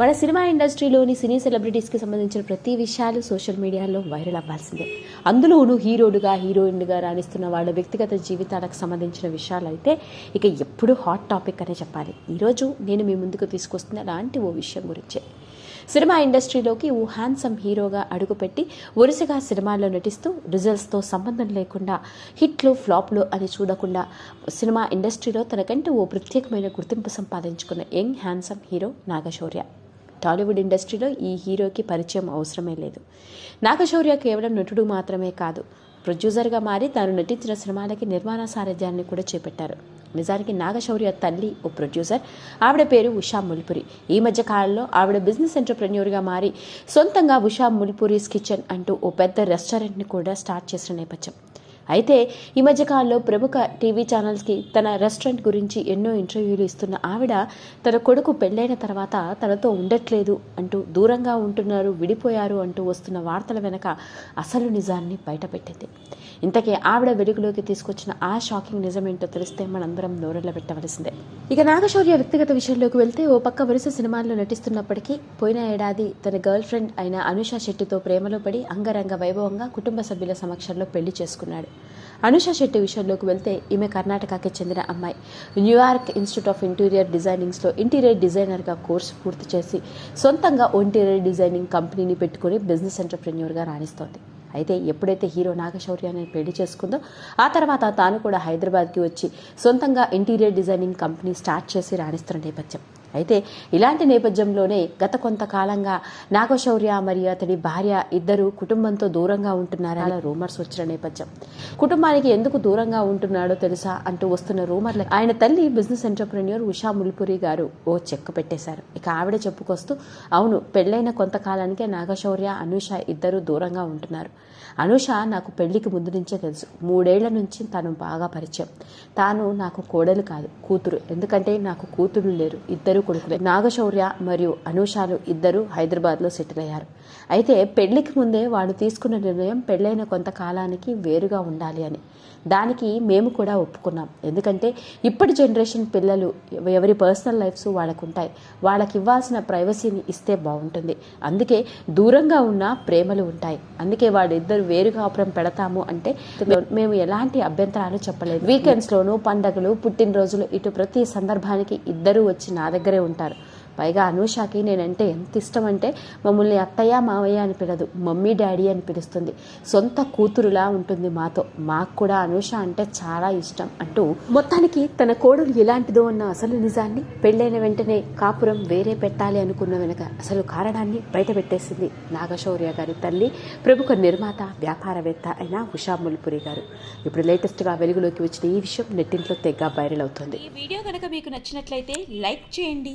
మన సినిమా ఇండస్ట్రీలోని సినీ సెలబ్రిటీస్కి సంబంధించిన ప్రతి విషయాలు సోషల్ మీడియాలో వైరల్ అవ్వాల్సిందే. అందులోనూ హీరోడుగా హీరోయిన్గా రాణిస్తున్న వాళ్ళ వ్యక్తిగత జీవితాలకు సంబంధించిన విషయాలు అయితే ఇక ఎప్పుడూ హాట్ టాపిక్ అనే చెప్పాలి. ఈరోజు నేను మీ ముందుకు తీసుకొస్తున్న అలాంటి ఓ విషయం గురించే. సినిమా ఇండస్ట్రీలోకి ఓ హ్యాండ్సమ్ హీరోగా అడుగుపెట్టి వరుసగా సినిమాల్లో నటిస్తూ రిజల్ట్స్తో సంబంధం లేకుండా హిట్లు ఫ్లాప్లు అని చూడకుండా సినిమా ఇండస్ట్రీలో తనకంటే ఓ ప్రత్యేకమైన గుర్తింపు సంపాదించుకున్న young handsome hero Nagashaurya. Tollywood ఇండస్ట్రీలో ఈ హీరోకి పరిచయం అవసరమే లేదు. నాగశౌర్య కేవలం నటుడు మాత్రమే కాదు ప్రొడ్యూసర్గా మారి తాను నటించిన సినిమాలకి నిర్మాణ సారథ్యాన్ని కూడా చేపట్టారు. నిజానికి నాగశౌర్య తల్లి ఓ ప్రొడ్యూసర్ ఆవిడ పేరు ఉషా ముల్పురి. ఈ మధ్య కాలంలో ఆవిడ బిజినెస్ ఎంటర్ప్రెన్యూర్గా మారి సొంతంగా ఉషా ముల్పురీస్ కిచెన్ అంటూ ఓ పెద్ద రెస్టారెంట్ని కూడా స్టార్ట్ చేసిన నేపథ్యం. అయితే ఈ మధ్యకాలంలో ప్రముఖ టీవీ ఛానల్స్కి తన రెస్టారెంట్ గురించి ఎన్నో ఇంటర్వ్యూలు ఇస్తున్న ఆవిడ తన కొడుకు పెళ్ళైన తర్వాత తనతో ఉండట్లేదు అంటూ దూరంగా ఉంటున్నారు విడిపోయారు అంటూ వస్తున్న వార్తల వెనక అసలు నిజాన్ని బయటపెట్టింది. ఇంతకీ ఆవిడ వెలుగులోకి తీసుకొచ్చిన ఆ షాకింగ్ నిజమేంటో తెలిస్తే మనందరం నోరెళ్ళ పెట్టవలసిందే. ఇక నాగశౌర్య వ్యక్తిగత విషయంలోకి వెళ్తే ఓ పక్క వరుస సినిమాల్లో నటిస్తున్నప్పటికీ పోయిన ఏడాది తన గర్ల్ ఫ్రెండ్ అయిన అనుష శెట్టితో ప్రేమలో పడి అంగరంగ వైభవంగా కుటుంబ సభ్యుల సమక్షంలో పెళ్ళి చేసుకున్నాడు. అనుష శెట్టి విషయంలోకి వెళ్తే ఈమె కర్ణాటకకి చెందిన అమ్మాయి. New York Institute of Interior డిజైనింగ్స్లో interior డిజైనర్గా కోర్సు పూర్తి చేసి సొంతంగా ఇంటీరియర్ డిజైనింగ్ కంపెనీని పెట్టుకుని బిజినెస్ ఎంటర్ప్రెన్యూర్గా రాణిస్తోంది. అయితే ఎప్పుడైతే హీరో నాగశౌర్యాన్ని పెళ్ళి చేసుకుందో ఆ తర్వాత తాను కూడా హైదరాబాద్కి వచ్చి సొంతంగా ఇంటీరియర్ డిజైనింగ్ కంపెనీ స్టార్ట్ చేసి రాణిస్తున్న నేపథ్యం. అయితే ఇలాంటి నేపథ్యంలోనే గత కొంతకాలంగా నాగశౌర్య మరియు అతడి భార్య ఇద్దరు కుటుంబంతో దూరంగా ఉంటున్నారా అలా రూమర్స్ వచ్చిన నేపథ్యం. కుటుంబానికి ఎందుకు దూరంగా ఉంటున్నాడో తెలుసా అంటూ వస్తున్న రూమర్లు ఆయన తల్లి బిజినెస్ ఎంటర్ప్రెన్యూర్ ఉషా ముల్పురి గారు ఓ చెక్ పెట్టేశారు. ఇక ఆవిడ చెప్పుకొస్తూ అవును పెళ్ళైన కొంతకాలానికే నాగశౌర్య అనూష ఇద్దరు దూరంగా ఉంటున్నారు. అనూష నాకు పెళ్ళికి ముందు నుంచే తెలుసు. మూడేళ్ళ నుంచి తను బాగా పరిచయం. తాను నాకు కోడలు కాదు కూతురు. ఎందుకంటే నాకు కూతురు లేరు. ఇద్దరు కొడుకులే నాగశౌర్య మరియు అనూషాలు ఇద్దరు హైదరాబాద్లో సెటిల్ అయ్యారు. అయితే పెళ్ళికి ముందే వాళ్ళు తీసుకున్న నిర్ణయం పెళ్ళైన కొంతకాలానికి వేరుగా ఉండాలి అని. దానికి మేము కూడా ఒప్పుకున్నాం. ఎందుకంటే ఇప్పటి జనరేషన్ పిల్లలు ఎవరి పర్సనల్ లైఫ్స్ వాళ్ళకు ఉంటాయి వాళ్ళకి ఇవ్వాల్సిన ప్రైవసీని ఇస్తే బాగుంటుంది. అందుకే దూరంగా ఉన్న ప్రేమలు ఉంటాయి. అందుకే వాళ్ళిద్దరు వేరు కాపురం పెడతాము అంటే మేము ఎలాంటి అభ్యంతరాలు చెప్పలేదు. వీకెండ్స్లోనూ పండగలు పుట్టినరోజులు ఇటు ప్రతి సందర్భానికి ఇద్దరూ వచ్చి నా దగ్గర ఉంటారు పైగా అనూషకి నేనంటే ఎంత ఇష్టం అంటే మమ్మల్ని అత్తయ్య మావయ్య అని పిలదు మమ్మీ డాడీ అని పిలుస్తుంది. సొంత కూతురులా ఉంటుంది మాతో. మాకు కూడా అనూష అంటే చాలా ఇష్టం అంటూ మొత్తానికి తన కోడలు ఎలాంటిదో అన్న అసలు నిజాన్ని పెళ్ళైన వెంటనే కాపురం వేరే పెట్టాలి అనుకున్న వెనుక అసలు కారణాన్ని బయట పెట్టేసింది నాగశౌర్య గారి తల్లి ప్రముఖ నిర్మాత వ్యాపారవేత్త అయిన ఉషా ముల్పురి గారు. ఇప్పుడు లేటెస్ట్గా వెలుగులోకి వచ్చిన ఈ విషయం నెట్టింట్లో తెగ్గా వైరల్ అవుతుంది. ఈ వీడియో కనుక మీకు నచ్చినట్లయితే లైక్ చేయండి.